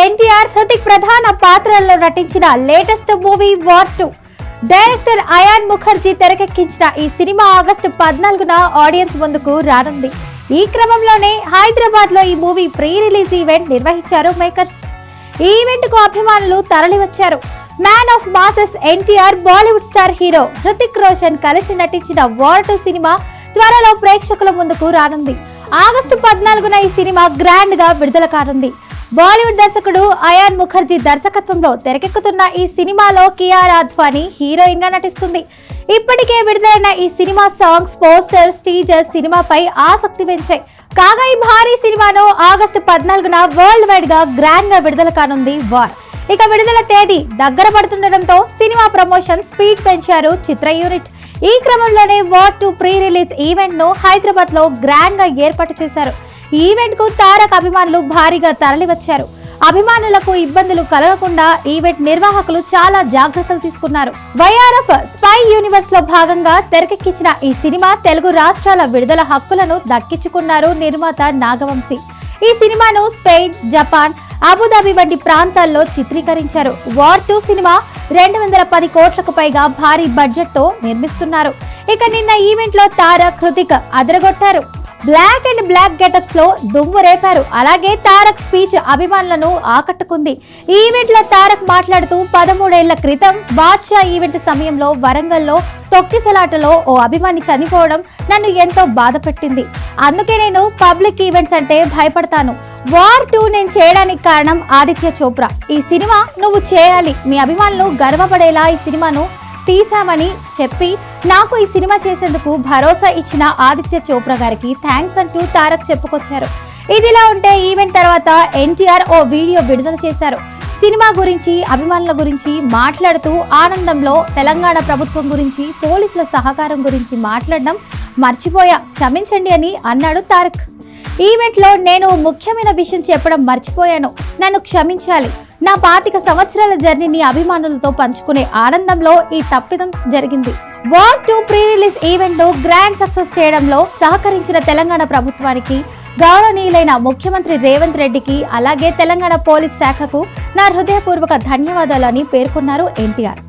ఎన్టీఆర్ హృతిక్ ప్రధాన పాత్రల్లో నటించిన latest movie war two. Director Ayan Mukerji తెరకెక్కించిన ఈ సినిమా ఆగస్టు పద్నాలుగున ఆడియన్స్ ముందుకు రానుంది. ఈ క్రమంలోనే హైదరాబాద్లో ఈ మూవీ ప్రీ రిలీజ్ ఈవెంట్ నిర్వహించారు మేకర్స్. ఈ ఈవెంట్కు అభిమానులు తరలివచ్చారు. Man of masses NTR Bollywood star hero Hrithik Roshan కలిసి నటించిన వార్ టూ సినిమా త్వరలో ప్రేక్షకుల ముందుకు రానుంది. ఆగస్టు పద్నాలుగున ఈ సినిమా గ్రాండ్గా విడుదల కానుంది. బాలీవుడ్ దర్శకుడు అయాన్ ముఖర్జీ దర్శకత్వంలో తెరకెక్కుతున్న ఈ సినిమాలో కియారా అద్వానీ హీరోయిన్గా నటిస్తుంది. ఇప్పటికే విడుదలైన ఈ సినిమా సాంగ్స్ పోస్టర్స్ టీజర్స్ సినిమాపై ఆసక్తి పెంచాయి. కాగా ఈ భారీ సినిమాను ఆగస్టు పద్నాలుగున వరల్డ్ వైడ్గా గ్రాండ్గా విడుదల కానుంది వార్. ఇక విడుదల తేదీ దగ్గర పడుతుండటంతో సినిమా ప్రమోషన్ స్పీడ్ పెంచారు చిత్ర యూనిట్. ఈ క్రమంలోనే వార్ టు ప్రీ రిలీజ్ ఈవెంట్ను హైదరాబాద్లో గ్రాండ్గా ఏర్పాటు చేశారు. ఈ ఈవెంట్కు తారక్ అభిమానులు భారీగా తరలివచ్చారు. అభిమానులకు ఇబ్బందులు కలగకుండా ఈవెంట్ నిర్వాహకులు చాలా జాగ్రత్తలు తీసుకున్నారు. వైఆర్ఎఫ్ స్పై యూనివర్స్లో భాగంగా తెరకెక్కించిన ఈ సినిమా తెలుగు రాష్ట్రాల విడుదల హక్కులను దక్కించుకున్నారు నిర్మాత నాగవంశీ. ఈ సినిమాను స్పెయిన్ జపాన్ అబుదాబి వంటి ప్రాంతాల్లో చిత్రీకరించారు. వార్ టూ సినిమా రెండు వందల పది కోట్లకు పైగా భారీ బడ్జెట్తో నిర్మిస్తున్నారు. ఇక నిన్న ఈవెంట్లో తారక్ కృతిక్ అదరగొట్టారు. బ్లాక్ అండ్ బ్లాక్ గెటప్స్లో దుమ్ము రేపారు. అలాగే తారక్ స్పీచ్ అభిమానులను ఆకట్టుకుంది. ఈ ఈవెంట్లో తారక్ మాట్లాడుతూ పదమూడేళ్ళ క్రితం బాద్షా ఈవెంట్ సమయంలో వరంగల్లో తొక్కిసలాటలో ఓ అభిమాని చనిపోవడం నన్ను ఎంతో బాధ పెట్టింది అందుకే నేను పబ్లిక్ ఈవెంట్స్ అంటే భయపడతాను. వార్ టూ నేను చేయడానికి కారణం ఆదిత్య చోప్రా. ఈ సినిమా నువ్వు చేయాలి. మీ అభిమానులు గర్వపడేలా ఈ సినిమాను తీసామని చెప్పి నాకు ఈ సినిమా చేసేందుకు భరోసా ఇచ్చిన ఆదిత్య చోప్రా గారికి థ్యాంక్స్ అంటూ తారక్ చెప్పుకొచ్చారు. ఇదిలా ఉంటే ఈవెంట్ తర్వాత ఎన్టీఆర్ ఓ వీడియో విడుదల చేశారు. సినిమా గురించి అభిమానుల గురించి మాట్లాడుతూ ఆనందంలో తెలంగాణ ప్రభుత్వం గురించి పోలీసుల సహకారం గురించి మాట్లాడడం మర్చిపోయా. క్షమించండి అని అన్నాడు తారక్. ఈవెంట్లో నేను ముఖ్యమైన విషయం చెప్పడం మర్చిపోయాను. నన్ను క్షమించాలి. నా పాతిక సంవత్సరాల జర్నీని అభిమానులతో పంచుకునే ఆనందంలో ఈ తప్పిదం జరిగింది. War two pre release event grand success చేయడంలో సహకరించిన తెలంగాణ ప్రభుత్వానికి గౌరవనీయులైన ముఖ్యమంత్రి రేవంత్ రెడ్డికి అలాగే తెలంగాణ పోలీస్ శాఖకు నా హృదయపూర్వక ధన్యవాదాలని పేర్కొన్నారు ఎన్టీఆర్.